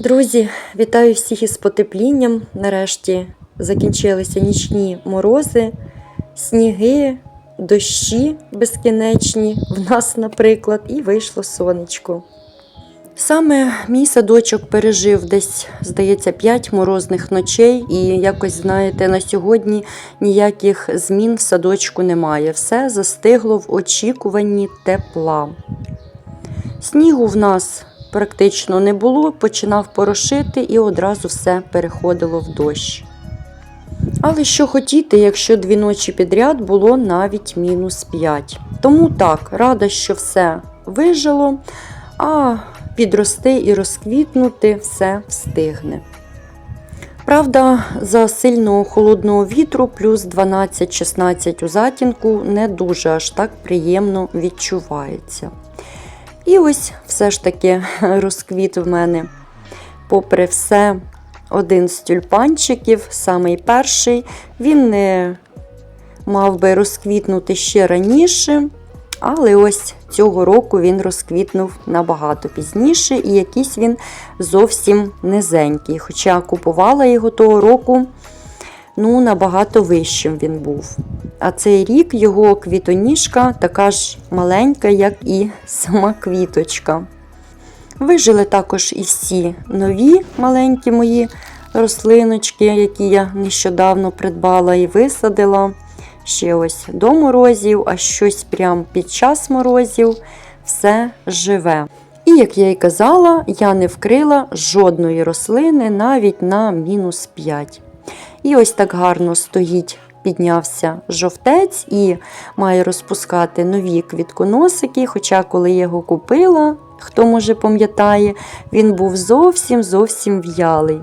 Друзі, вітаю всіх із потеплінням. Нарешті закінчилися нічні морози, сніги, дощі безкінечні в нас, наприклад, і вийшло сонечко. Саме мій садочок пережив десь, здається, 5 морозних ночей, і якось, знаєте, на сьогодні ніяких змін в садочку немає. Все застигло в очікуванні тепла. Снігу в нас практично не було, починав порошити і одразу все переходило в дощ. Але що хотіти, якщо дві ночі підряд було навіть мінус 5. Тому так, рада, що все вижило, а підрости і розквітнути все встигне. Правда, за сильного холодного вітру плюс 12-16 у затінку не дуже аж так приємно відчувається. І ось все ж таки розквіт в мене, попри все, один з тюльпанчиків, самий перший. Він не мав би розквітнути ще раніше, але ось цього року він розквітнув набагато пізніше, і якийсь він зовсім низенький. Хоча купувала його того року ну, набагато вищим він був. А цей рік його квітоніжка така ж маленька, як і сама квіточка. Вижили також і всі нові маленькі мої рослиночки, які я нещодавно придбала і висадила. Ще ось до морозів, а щось прямо під час морозів все живе. І, як я й казала, я не вкрила жодної рослини навіть на мінус 5. І ось так гарно стоїть, піднявся жовтець і має розпускати нові квітконосики. Хоча, коли я його купила, хто може пам'ятає, він був зовсім зовсім в'ялий.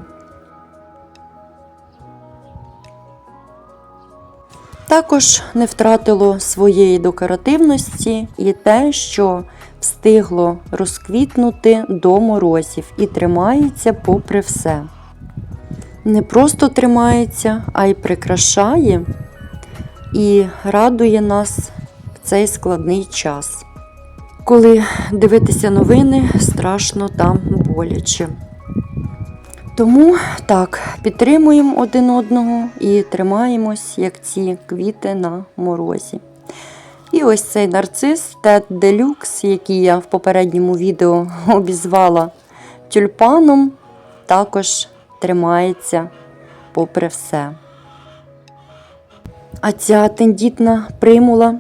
Також не втратило своєї декоративності і те, що встигло розквітнути до морозів і тримається попри все не просто тримається, а й прикрашає і радує нас в цей складний час. Коли дивитися новини, страшно там боляче. Тому так, підтримуємо один одного і тримаємось, як ці квіти на морозі. І ось цей нарцис Тед Делюкс, який я в попередньому відео обізвала тюльпаном, також тримається попри все. А ця тендітна примула,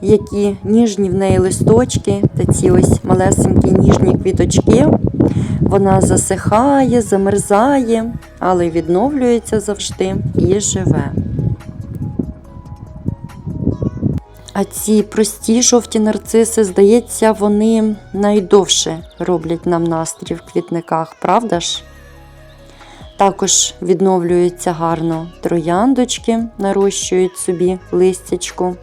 які ніжні в неї листочки та ці ось малесенькі ніжні квіточки, вона засихає, замерзає, але відновлюється завжди і живе. А ці прості жовті нарциси, здається, вони найдовше роблять нам настрій в квітниках, правда ж? Також відновлюються гарно трояндочки, нарощують собі листячку.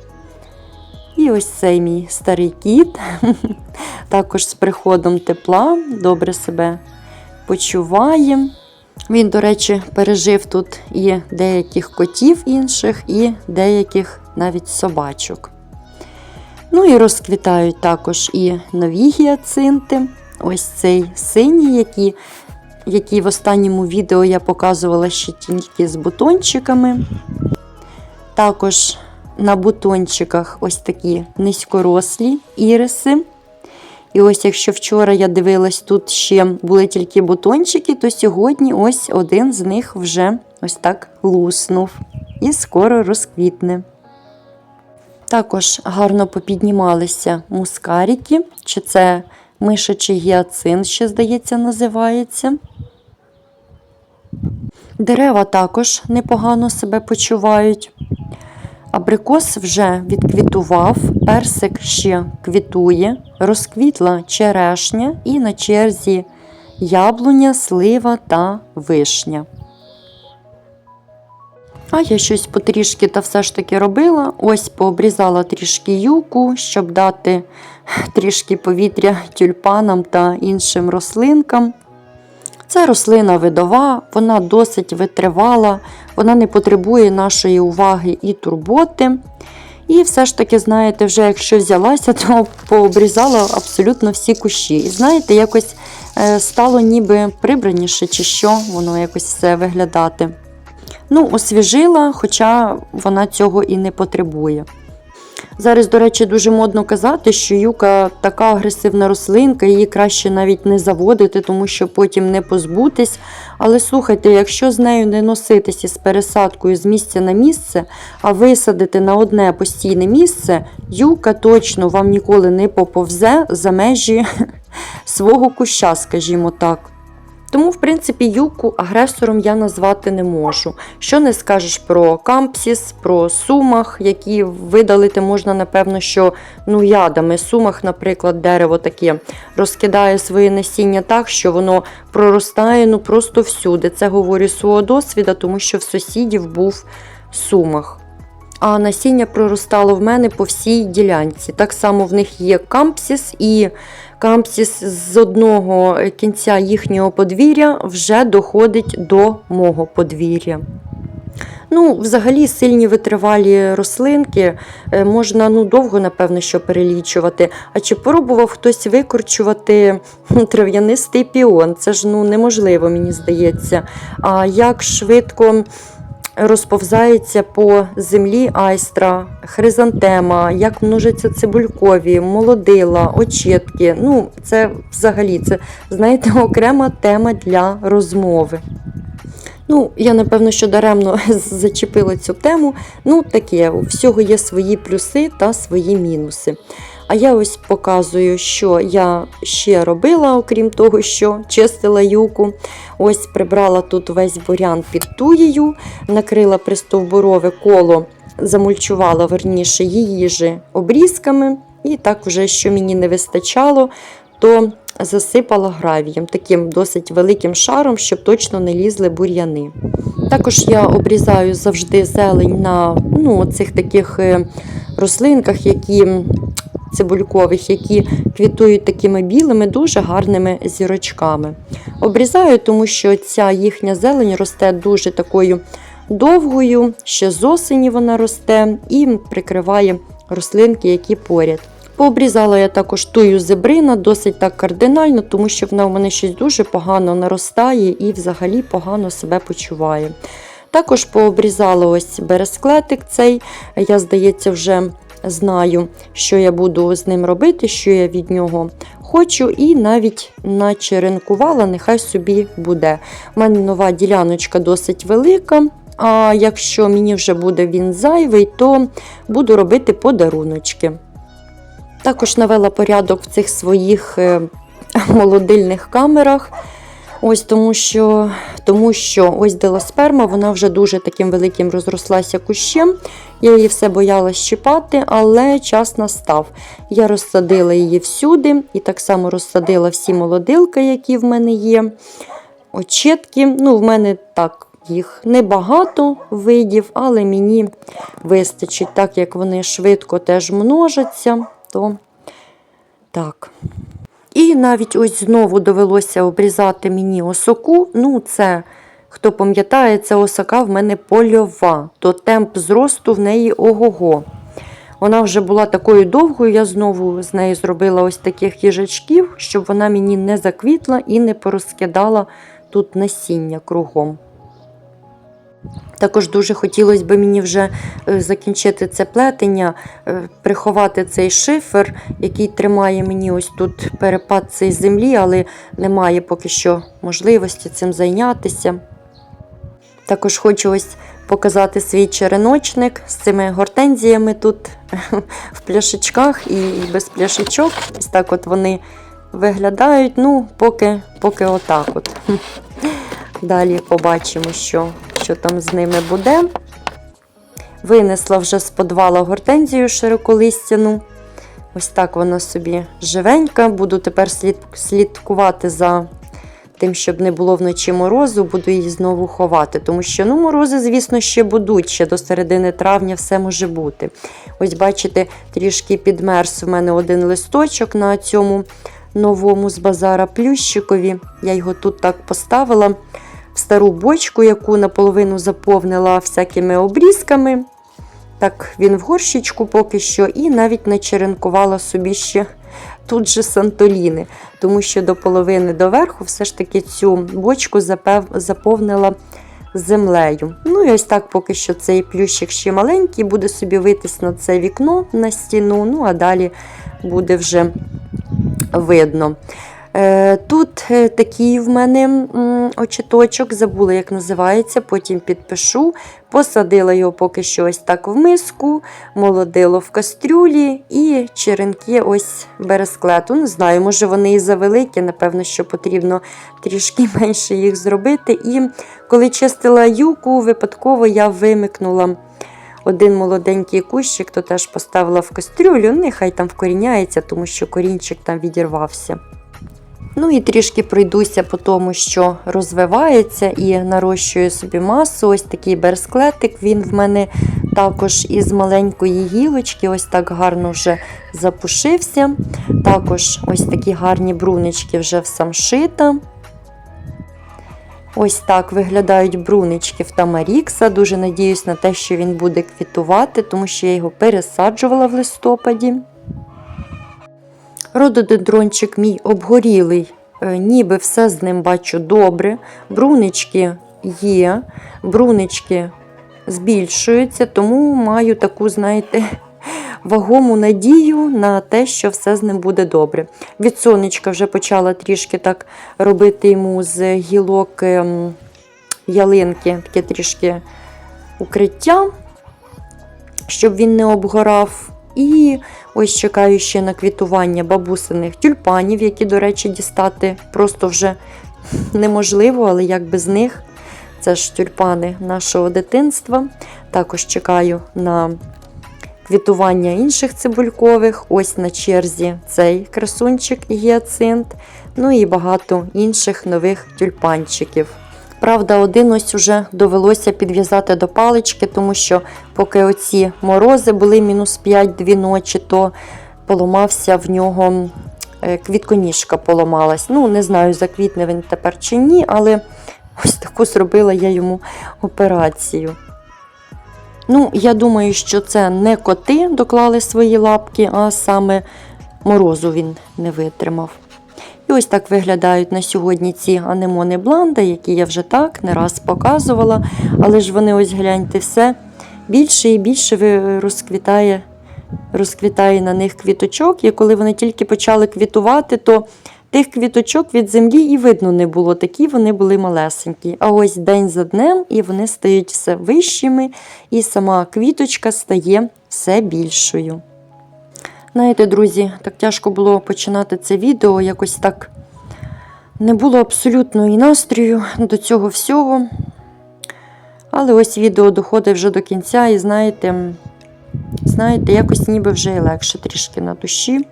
І ось цей мій старий кіт, також з приходом тепла, добре себе почуває. Він, до речі, пережив тут і деяких котів інших, і деяких навіть собачок. Ну і розквітають також і нові гіацинти. Ось цей синій, який в останньому відео я показувала ще тільки з бутончиками. Також на бутончиках ось такі низькорослі іриси. І ось, якщо вчора я дивилась, тут ще були тільки бутончики, то сьогодні ось один з них вже ось так луснув і скоро розквітне. Також гарно попіднімалися мускаріки, чи це мишачий гіацин, ще, здається, називається. Дерева також непогано себе почувають. Абрикос вже відквітував, персик ще квітує, розквітла черешня і на черзі яблуня, слива та вишня. А я щось потрішки та все ж таки робила. Ось пообрізала трішки юку, щоб дати трішки повітря тюльпанам та іншим рослинкам. Це рослина видова, вона досить витривала, вона не потребує нашої уваги і турботи. І все ж таки, знаєте, вже якщо взялася, то пообрізала абсолютно всі кущі. І знаєте, якось е, стало ніби прибраніше, чи що, воно якось все виглядати. Ну, освіжила, хоча вона цього і не потребує. Зараз, до речі, дуже модно казати, що юка така агресивна рослинка, її краще навіть не заводити, тому що потім не позбутись. Але слухайте, якщо з нею не носитись із пересадкою з місця на місце, а висадити на одне постійне місце, юка точно вам ніколи не поповзе за межі свого куща, скажімо так. Тому, в принципі, юку агресором я назвати не можу. Що не скажеш про кампсіс, про сумах, які видалити можна, напевно, що ну, ядами. Сумах, наприклад, дерево таке розкидає своє насіння так, що воно проростає ну, просто всюди. Це говорю свого досвіду, тому що в сусідів був сумах. А насіння проростало в мене по всій ділянці. Так само в них є кампсіс, і кампсіс з одного кінця їхнього подвір'я вже доходить до мого подвір'я. Ну, взагалі, сильні витривалі рослинки е, можна ну, довго, напевно, що перелічувати. А чи пробував хтось викорчувати трав'янистий піон? Це ж ну, неможливо, мені здається. А як швидко розповзається по землі айстра, хризантема, як множаться цибулькові, молодила, очітки. Ну, це взагалі це, знаєте, окрема тема для розмови. Ну, я напевно, що даремно зачепила цю тему. Ну, таке, у всього є свої плюси та свої мінуси. А я ось показую, що я ще робила, окрім того, що чистила юку. Ось прибрала тут весь бурян під туєю, накрила пристовбурове коло, замульчувала верніше її же обрізками. І так, вже, що мені не вистачало, то засипала гравієм, таким досить великим шаром, щоб точно не лізли бур'яни. Також я обрізаю завжди зелень на ну, цих таких е, рослинках, які цибулькових, які квітують такими білими, дуже гарними зірочками. Обрізаю, тому що ця їхня зелень росте дуже такою довгою, ще з осені вона росте і прикриває рослинки, які поряд. Пообрізала я також тую зебрина досить так кардинально, тому що вона в мене щось дуже погано наростає і взагалі погано себе почуває. Також пообрізала ось бересклетик цей, я, здається, вже знаю, що я буду з ним робити, що я від нього хочу, і навіть начеренкувала, нехай собі буде. У мене нова діляночка досить велика. А якщо мені вже буде він зайвий, то буду робити подаруночки. Також навела порядок в цих своїх е, молодильних камерах. Ось тому що, тому що ось делосперма, вона вже дуже таким великим розрослася кущем. Я її все боялась щипати, але час настав. Я розсадила її всюди і так само розсадила всі молодилки, які в мене є. Очетки. Ну, в мене так. Їх небагато видів, але мені вистачить, так як вони швидко теж множаться, то так. Навіть ось знову довелося обрізати мені осоку. Ну, це, хто пам'ятає, це осока в мене польова, то темп зросту в неї ого-го. Вона вже була такою довгою, я знову з нею зробила ось таких їжачків, щоб вона мені не заквітла і не порозкидала тут насіння кругом. Також дуже хотілося б мені вже е, закінчити це плетення, е, приховати цей шифер, який тримає мені ось тут перепад цієї землі, але немає поки що можливості цим зайнятися. Також хочу ось показати свій череночник з цими гортензіями тут в пляшечках і без пляшечок. Ось так от вони виглядають. Ну, поки, поки отак от. Далі побачимо, що що там з ними буде. Винесла вже з подвала гортензію широколистяну. Ось так вона собі живенька. Буду тепер слід, слідкувати за тим, щоб не було вночі морозу, буду її знову ховати. Тому що ну, морози, звісно, ще будуть, ще до середини травня все може бути. Ось, бачите, трішки підмерз у мене один листочок на цьому новому з базара плющикові. Я його тут так поставила в стару бочку, яку наполовину заповнила всякими обрізками. Так, він в горщичку поки що, і навіть начеренкувала собі ще тут же Сантоліни, тому що до половини доверху все ж таки цю бочку заповнила землею. Ну і ось так поки що цей плющик ще маленький, буде собі витись на це вікно на стіну, ну а далі буде вже видно. Е, Тут е, такий в мене очіточок, забула, як називається, потім підпишу. Посадила його поки що ось так в миску, молодило в кастрюлі і черенки ось бересклету. Не знаю, може вони і завеликі, напевно, що потрібно трішки менше їх зробити. І коли чистила юку, випадково я вимикнула один молоденький кущик, то теж поставила в кастрюлю. Нехай там вкоріняється, тому що корінчик там відірвався. Ну і трішки пройдуся по тому, що розвивається і нарощує собі масу. Ось такий берсклетик. Він в мене також із маленької гілочки, ось так гарно вже запушився. Також ось такі гарні брунички вже в самшита. Ось так виглядають брунички в Тамарікса. Дуже надіюсь на те, що він буде квітувати, тому що я його пересаджувала в листопаді. Рододендрончик мій обгорілий, е, ніби все з ним бачу добре. Брунички є, брунички збільшуються, тому маю таку, знаєте, вагому надію на те, що все з ним буде добре. Від сонечка вже почала трішки так робити йому з гілок ем, ялинки, таке трішки укриття, щоб він не обгорав. І ось чекаю ще на квітування бабусиних тюльпанів, які, до речі, дістати просто вже неможливо, але як без них. Це ж тюльпани нашого дитинства. Також чекаю на квітування інших цибулькових. Ось на черзі цей красунчик гіацинт. Ну і багато інших нових тюльпанчиків. Правда, один ось уже довелося підв'язати до палички, тому що поки оці морози були мінус 5 дві ночі, то поламався в нього е, квітконіжка поламалась. Ну, не знаю, заквітне він тепер чи ні, але ось таку зробила я йому операцію. Ну, я думаю, що це не коти доклали свої лапки, а саме морозу він не витримав. І ось так виглядають на сьогодні ці анемони бланда, які я вже так не раз показувала. Але ж вони ось гляньте все більше і більше розквітає, розквітає на них квіточок. І коли вони тільки почали квітувати, то тих квіточок від землі і видно не було. Такі вони були малесенькі. А ось день за днем і вони стають все вищими, і сама квіточка стає все більшою. Знаєте, друзі, так тяжко було починати це відео, якось так не було абсолютно і настрою до цього всього. Але ось відео доходить вже до кінця, і знаєте, знаєте, якось ніби вже і легше трішки на душі.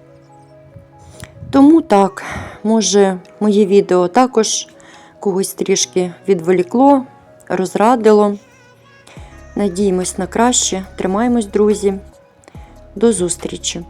Тому так, може, моє відео також когось трішки відволікло, розрадило. Надіємось на краще. Тримаємось, друзі. До зустрічі!